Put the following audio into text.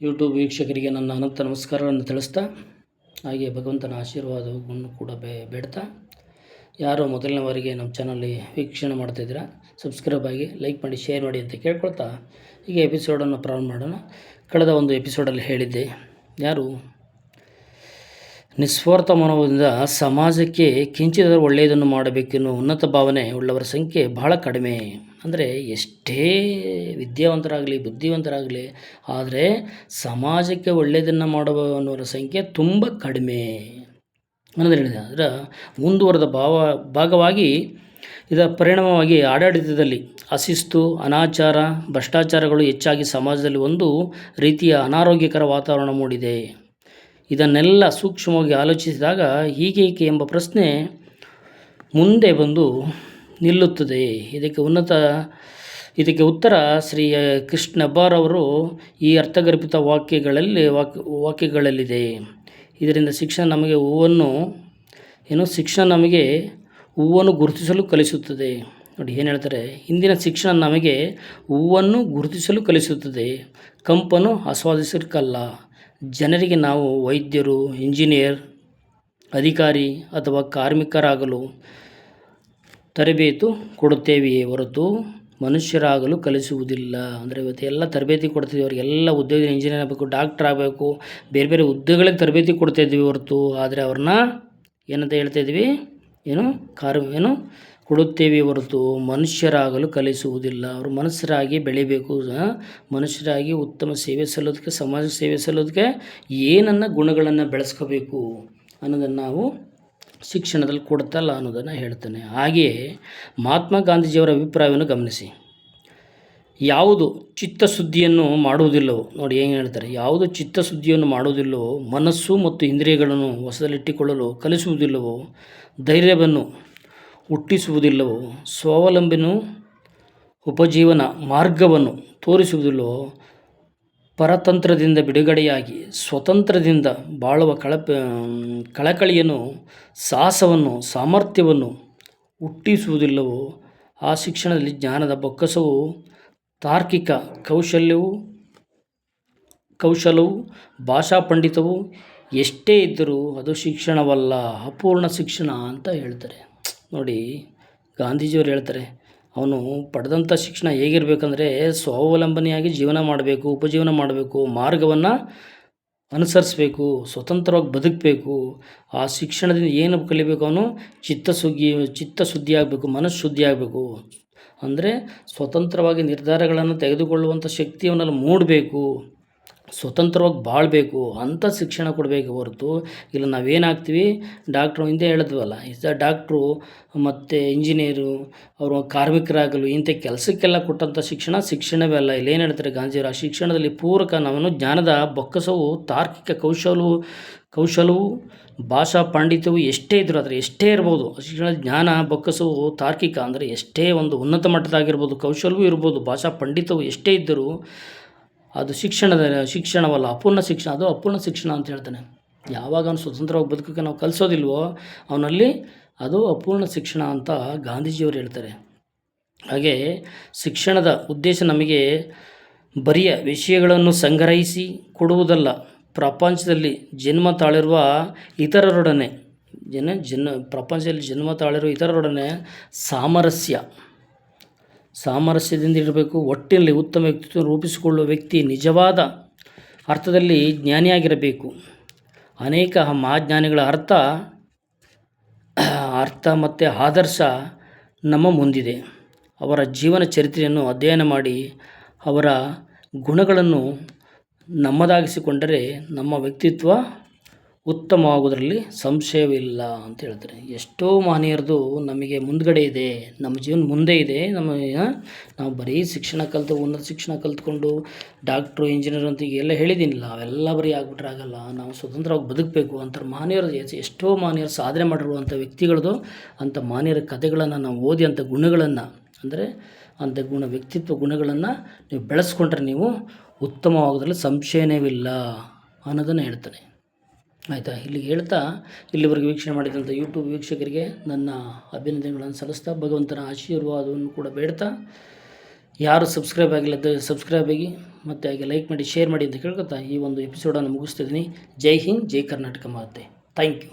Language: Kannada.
ಯೂಟ್ಯೂಬ್ ವೀಕ್ಷಕರಿಗೆ ನನ್ನ ಅನಂತ ನಮಸ್ಕಾರಗಳನ್ನು ತಿಳಿಸ್ತಾ, ಹಾಗೆ ಭಗವಂತನ ಆಶೀರ್ವಾದವನ್ನು ಕೂಡ ಬೇ, ಬೇಡ್ತಾ. ಯಾರೋ ಮೊದಲನೇ ಬಾರಿಗೆ ನಮ್ಮ ಚಾನಲ್ಲಿ ವೀಕ್ಷಣೆ ಮಾಡ್ತಾಯಿದ್ದೀರಾ ಸಬ್ಸ್ಕ್ರೈಬ್ ಆಗಿ ಲೈಕ್ ಮಾಡಿ, ಶೇರ್ ಮಾಡಿ ಅಂತ ಕೇಳ್ಕೊಳ್ತಾ ಈಗ ಎಪಿಸೋಡನ್ನು ಪ್ರಾರಂಭ ಮಾಡೋಣ. ಕಳೆದ ಒಂದು ಎಪಿಸೋಡಲ್ಲಿ ಹೇಳಿದ್ದೆ, ಯಾರು ನಿಸ್ವಾರ್ಥ ಮನೋಭಾವದಿಂದ ಸಮಾಜಕ್ಕೆ ಕಿಂಚಿದ ಒಳ್ಳೆಯದನ್ನು ಮಾಡಬೇಕೆನ್ನುವ ಉನ್ನತ ಭಾವನೆ ಉಳ್ಳವರ ಸಂಖ್ಯೆ ಬಹಳ ಕಡಿಮೆ. ಅಂದರೆ ಎಷ್ಟೇ ವಿದ್ಯಾವಂತರಾಗಲಿ, ಬುದ್ಧಿವಂತರಾಗಲಿ, ಆದರೆ ಸಮಾಜಕ್ಕೆ ಒಳ್ಳೆಯದನ್ನು ಮಾಡುವವರ ಸಂಖ್ಯೆ ತುಂಬ ಕಡಿಮೆ ಅನ್ನೋದು ಹೇಳಿದೆ. ಅದರ ಮುಂದುವರೆದ ಭಾವ, ಭಾಗವಾಗಿ ಇದರ ಪರಿಣಾಮವಾಗಿ ಆಡಳಿತದಲ್ಲಿ ಅಶಿಸ್ತು, ಅನಾಚಾರ, ಭ್ರಷ್ಟಾಚಾರಗಳು ಹೆಚ್ಚಾಗಿ ಸಮಾಜದಲ್ಲಿ ಒಂದು ರೀತಿಯ ಅನಾರೋಗ್ಯಕರ ವಾತಾವರಣ ಮೂಡಿದೆ. ಇದನ್ನೆಲ್ಲ ಸೂಕ್ಷ್ಮವಾಗಿ ಆಲೋಚಿಸಿದಾಗ ಹೀಗೇಕೆ ಎಂಬ ಪ್ರಶ್ನೆ ಮುಂದೆ ಬಂದು ನಿಲ್ಲುತ್ತದೆ. ಇದಕ್ಕೆ ಉನ್ನತ, ಇದಕ್ಕೆ ಉತ್ತರ ಶ್ರೀ ಕೃಷ್ಣ ಅವರು ಈ ಅರ್ಥಗರ್ಭಿತ ವಾಕ್ಯಗಳಲ್ಲಿ ವಾಕ್ಯ ವಾಕ್ಯಗಳಲ್ಲಿದೆ. ಇದರಿಂದ ಶಿಕ್ಷಣ ನಮಗೆ ಹೂವನ್ನು, ಏನು ಶಿಕ್ಷಣ ನಮಗೆ ಹೂವನ್ನು ಗುರುತಿಸಲು ಕಲಿಸುತ್ತದೆ. ನೋಡಿ ಏನು ಹೇಳ್ತಾರೆ? ಇಂದಿನ ಶಿಕ್ಷಣ ನಮಗೆ ಹೂವನ್ನು ಗುರುತಿಸಲು ಕಲಿಸುತ್ತದೆ. ಕಂಪನ್ನು ಆಸ್ವಾದಿಸಲಿಕ್ಕಲ್ಲ ಜನರಿಗೆ ನಾವು ವೈದ್ಯರು ಇಂಜಿನಿಯರ್ ಅಧಿಕಾರಿ ಅಥವಾ ಕಾರ್ಮಿಕರಾಗಲು ತರಬೇತು ಕೊಡುತ್ತೇವೆಯೇ ಹೊರತು ಮನುಷ್ಯರಾಗಲು ಕಲಿಸುವುದಿಲ್ಲ. ಅಂದರೆ ಇವತ್ತು ಎಲ್ಲ ತರಬೇತಿ ಕೊಡ್ತಿದ್ದೀವಿ ಅವರಿಗೆಲ್ಲ ಉದ್ಯೋಗ ಇಂಜಿನಿಯರ್ ಆಗಬೇಕು ಡಾಕ್ಟ್ರ್ ಆಗಬೇಕು, ಬೇರೆ ಬೇರೆ ಹುದ್ದೆಗಳಿಗೆ ತರಬೇತಿ ಕೊಡ್ತಾಯಿದ್ವಿ ಹೊರತು. ಆದರೆ ಅವ್ರನ್ನ ಏನಂತ ಹೇಳ್ತಾಯಿದ್ವಿ ಏನು ಕಾರ್, ಏನು ಕೊಡುತ್ತೇವೆ ಹೊರತು ಮನುಷ್ಯರಾಗಲು ಕಲಿಸುವುದಿಲ್ಲ. ಅವರು ಮನುಷ್ಯರಾಗಿ ಬೆಳಿಬೇಕು. ಮನುಷ್ಯರಾಗಿ ಉತ್ತಮ ಸೇವೆ ಸಲ್ಲೋದಕ್ಕೆ ಸಮಾಜ ಸೇವೆ ಸಲ್ಲೋದಕ್ಕೆ ಏನನ್ನು ಗುಣಗಳನ್ನು ಬೆಳೆಸ್ಕೋಬೇಕು ಅನ್ನೋದನ್ನು ನಾವು ಶಿಕ್ಷಣದಲ್ಲಿ ಕೊಡ್ತಲ್ಲ ಅನ್ನೋದನ್ನು ಹೇಳ್ತಾನೆ. ಹಾಗೆಯೇ ಮಹಾತ್ಮ ಗಾಂಧೀಜಿಯವರ ಅಭಿಪ್ರಾಯವನ್ನು ಗಮನಿಸಿ. ಯಾವುದು ಚಿತ್ತಶುದ್ಧಿಯನ್ನು ಮಾಡುವುದಿಲ್ಲವೋ, ನೋಡಿ ಏನು ಹೇಳ್ತಾರೆ, ಯಾವುದು ಚಿತ್ತಶುದ್ಧಿಯನ್ನು ಮಾಡುವುದಿಲ್ಲವೋ, ಮನಸ್ಸು ಮತ್ತು ಇಂದ್ರಿಯಗಳನ್ನು ಹೊಸದಲ್ಲಿಟ್ಟುಕೊಳ್ಳಲು ಕಲಿಸುವುದಿಲ್ಲವೋ, ಧೈರ್ಯವನ್ನು ಹುಟ್ಟಿಸುವುದಿಲ್ಲವೋ? ಸ್ವಾವಲಂಬಿನೂ ಉಪಜೀವನ ಮಾರ್ಗವನ್ನು ತೋರಿಸುವುದಿಲ್ಲವೋ? ಪರತಂತ್ರದಿಂದ ಬಿಡುಗಡೆಯಾಗಿ ಸ್ವತಂತ್ರದಿಂದ ಬಾಳುವ ಕಳಪ ಕಳಕಳಿಯನ್ನು, ಸಾಹಸವನ್ನು, ಸಾಮರ್ಥ್ಯವನ್ನು ಹುಟ್ಟಿಸುವುದಿಲ್ಲವೋ? ಆ ಶಿಕ್ಷಣದಲ್ಲಿ ಜ್ಞಾನದ ಬೊಕ್ಕಸವು, ತಾರ್ಕಿಕ ಕೌಶಲ್ಯವು, ಕೌಶಲವು ಭಾಷಾ ಪಂಡಿತವು ಎಷ್ಟೇ ಇದ್ದರೂ ಅದು ಶಿಕ್ಷಣವಲ್ಲ, ಅಪೂರ್ಣ ಶಿಕ್ಷಣ ಅಂತ ಹೇಳ್ತಾರೆ. ನೋಡಿ ಗಾಂಧೀಜಿಯವ್ರು ಹೇಳ್ತಾರೆ, ಅವನು ಪಡೆದಂಥ ಶಿಕ್ಷಣ ಹೇಗಿರಬೇಕಂದ್ರೆ ಸ್ವಾವಲಂಬನೆಯಾಗಿ ಜೀವನ ಮಾಡಬೇಕು, ಉಪಜೀವನ ಮಾಡಬೇಕು, ಮಾರ್ಗವನ್ನು ಅನುಸರಿಸಬೇಕು, ಸ್ವತಂತ್ರವಾಗಿ ಬದುಕಬೇಕು. ಆ ಶಿಕ್ಷಣದಿಂದ ಏನು ಕಲಿಬೇಕು ಅವನು? ಚಿತ್ತ ಸುಗ್ಗಿ ಚಿತ್ತ ಶುದ್ಧಿ ಆಗಬೇಕು ಮನಸ್ಸು ಶುದ್ಧಿ ಆಗಬೇಕು ಅಂದರೆ ಸ್ವತಂತ್ರವಾಗಿ ನಿರ್ಧಾರಗಳನ್ನು ತೆಗೆದುಕೊಳ್ಳುವಂಥ ಶಕ್ತಿ ಅವನಲ್ಲಿ ಮೂಡಬೇಕು. ಸ್ವತಂತ್ರವಾಗಿ ಬಾಳಬೇಕು ಅಂಥ ಶಿಕ್ಷಣ ಕೊಡಬೇಕು ಹೊರತು ಇಲ್ಲ ನಾವೇನಾಗ್ತೀವಿ? ಡಾಕ್ಟ್ರು ಹಿಂದೆ ಹೇಳಿದ್ವಲ್ಲ ಇಸ ಡಾಕ್ಟ್ರು ಮತ್ತು ಇಂಜಿನಿಯರು, ಅವರು ಕಾರ್ಮಿಕರಾಗಲು ಇಂಥ ಕೆಲಸಕ್ಕೆಲ್ಲ ಕೊಟ್ಟಂಥ ಶಿಕ್ಷಣ ಶಿಕ್ಷಣವೇ ಅಲ್ಲ. ಇಲ್ಲಿ ಏನು ಹೇಳ್ತಾರೆ ಗಾಂಧಿಯವರು ಶಿಕ್ಷಣದಲ್ಲಿ ಪೂರಕ ನಾವು ಜ್ಞಾನದ ಬೊಕ್ಕಸವು, ತಾರ್ಕಿಕ ಕೌಶಲವು ಕೌಶಲವು, ಭಾಷಾ ಪಾಂಡಿತ್ಯವು ಎಷ್ಟೇ ಇದ್ದರೂ ಆದರೆ ಎಷ್ಟೇ ಇರ್ಬೋದು. ಶಿಕ್ಷಣ ಜ್ಞಾನ ಬೊಕ್ಕಸವು, ತಾರ್ಕಿಕ ಅಂದರೆ ಎಷ್ಟೇ ಒಂದು ಉನ್ನತ ಮಟ್ಟದಾಗಿರ್ಬೋದು, ಕೌಶಲವೂ ಇರ್ಬೋದು, ಭಾಷಾ ಪಂಡಿತವು ಎಷ್ಟೇ ಇದ್ದರೂ ಅದು ಶಿಕ್ಷಣದ, ಶಿಕ್ಷಣವಲ್ಲ, ಅಪೂರ್ಣ ಶಿಕ್ಷಣ, ಅದು ಅಪೂರ್ಣ ಶಿಕ್ಷಣ ಅಂತ ಹೇಳ್ತಾನೆ. ಯಾವಾಗ ಅವನು ಸ್ವತಂತ್ರವಾಗಿ ಬದುಕೋಕ್ಕೆ ನಾವು ಕಲಿಸೋದಿಲ್ವೋ, ಅವನಲ್ಲಿ ಅದು ಅಪೂರ್ಣ ಶಿಕ್ಷಣ ಅಂತ ಗಾಂಧೀಜಿಯವರು ಹೇಳ್ತಾರೆ. ಹಾಗೆ ಶಿಕ್ಷಣದ ಉದ್ದೇಶ ನಮಗೆ ಬರಿಯ ವಿಷಯಗಳನ್ನು ಸಂಗ್ರಹಿಸಿ ಕೊಡುವುದಲ್ಲ, ಪ್ರಪಂಚದಲ್ಲಿ ಜನ್ಮ ತಾಳಿರುವ ಇತರರೊಡನೆ, ಜನ ಜನ, ಪ್ರಪಂಚದಲ್ಲಿ ಜನ್ಮ ತಾಳಿರುವ ಇತರರೊಡನೆ ಸಾಮರಸ್ಯ. ಸಾಮರಸ್ಯದಿಂದ ಇರಬೇಕು, ಒಟ್ಟಿನಲ್ಲಿ ಉತ್ತಮ ವ್ಯಕ್ತಿತ್ವ ರೂಪಿಸಿಕೊಳ್ಳುವ ವ್ಯಕ್ತಿ ನಿಜವಾದ ಅರ್ಥದಲ್ಲಿ ಜ್ಞಾನಿಯಾಗಿರಬೇಕು. ಅನೇಕ ಮಹಾಜ್ಞಾನಿಗಳ ಅರ್ಥ ಅರ್ಥ ಮತ್ತು ಆದರ್ಶ ನಮ್ಮ ಮುಂದಿದೆ. ಅವರ ಜೀವನ ಚರಿತ್ರೆಯನ್ನು ಅಧ್ಯಯನ ಮಾಡಿ, ಅವರ ಗುಣಗಳನ್ನು ನಮ್ಮದಾಗಿಸಿಕೊಂಡರೆ ನಮ್ಮ ವ್ಯಕ್ತಿತ್ವ ಉತ್ತಮವಾಗುವುದರಲ್ಲಿ ಸಂಶಯವಿಲ್ಲ ಅಂತ ಹೇಳ್ತಾರೆ. ಎಷ್ಟೋ ಮಹನೀಯರದು ನಮಗೆ ಮುಂದ್ಗಡೆ ಇದೆ, ನಮ್ಮ ಜೀವನ ಮುಂದೆ ಇದೆ, ನಮ್ಮ ನಾವು ಬರೀ ಶಿಕ್ಷಣ ಕಲಿತು, ಉನ್ನತ ಶಿಕ್ಷಣ ಕಲಿತ್ಕೊಂಡು, ಡಾಕ್ಟ್ರು, ಇಂಜಿನಿಯರ್ ಅಂತ ಎಲ್ಲ ಹೇಳಿದ್ದೀನಿಲ್ಲ, ಅವೆಲ್ಲ ಬರೀ ಆಗ್ಬಿಟ್ರೆ ಆಗಲ್ಲ, ನಾವು ಸ್ವತಂತ್ರವಾಗಿ ಬದುಕಬೇಕು ಅಂತ ಮಹನೀಯರು ಎಷ್ಟೋ ಮಹನೀಯರು ಸಾಧನೆ ಮಾಡಿರುವಂಥ ವ್ಯಕ್ತಿಗಳದು, ಅಂಥ ಮಹನೀಯರ ಕಥೆಗಳನ್ನು ನಾವು ಓದಿ, ಅಂಥ ಗುಣಗಳನ್ನು, ಅಂದರೆ ಅಂಥ ಗುಣ, ವ್ಯಕ್ತಿತ್ವ ಗುಣಗಳನ್ನು ನೀವು ಬೆಳೆಸ್ಕೊಂಡ್ರೆ ನೀವು ಉತ್ತಮವಾಗೋದ್ರಲ್ಲಿ ಸಂಶಯನೇವಿಲ್ಲ ಅನ್ನೋದನ್ನು ಹೇಳ್ತಾನೆ. ಆಯಿತಾ, ಇಲ್ಲಿಗೆ ಹೇಳ್ತಾ, ಇಲ್ಲಿವರೆಗೆ ವೀಕ್ಷಣೆ ಮಾಡಿದಂಥ ಯೂಟ್ಯೂಬ್ ವೀಕ್ಷಕರಿಗೆ ನನ್ನ ಅಭಿನಂದನೆಗಳನ್ನು ಸಲ್ಲಿಸ್ತಾ, ಭಗವಂತನ ಆಶೀರ್ವಾದವನ್ನು ಕೂಡ ಬೇಡ್ತಾ. ಯಾರು ಸಬ್ಸ್ಕ್ರೈಬ್ ಆಗಿಲ್ಲ ಸಬ್ಸ್ಕ್ರೈಬ್ ಆಗಿ, ಮತ್ತು ಹಾಗೆ ಲೈಕ್ ಮಾಡಿ ಶೇರ್ ಮಾಡಿ ಅಂತ ಕೇಳ್ಕೊತಾ, ಈ ಒಂದು ಎಪಿಸೋಡನ್ನು ಮುಗಿಸ್ತಿದ್ದೀನಿ. ಜೈ ಹಿಂದ್, ಜೈ ಕರ್ನಾಟಕ ಮಾತೆ. Thank you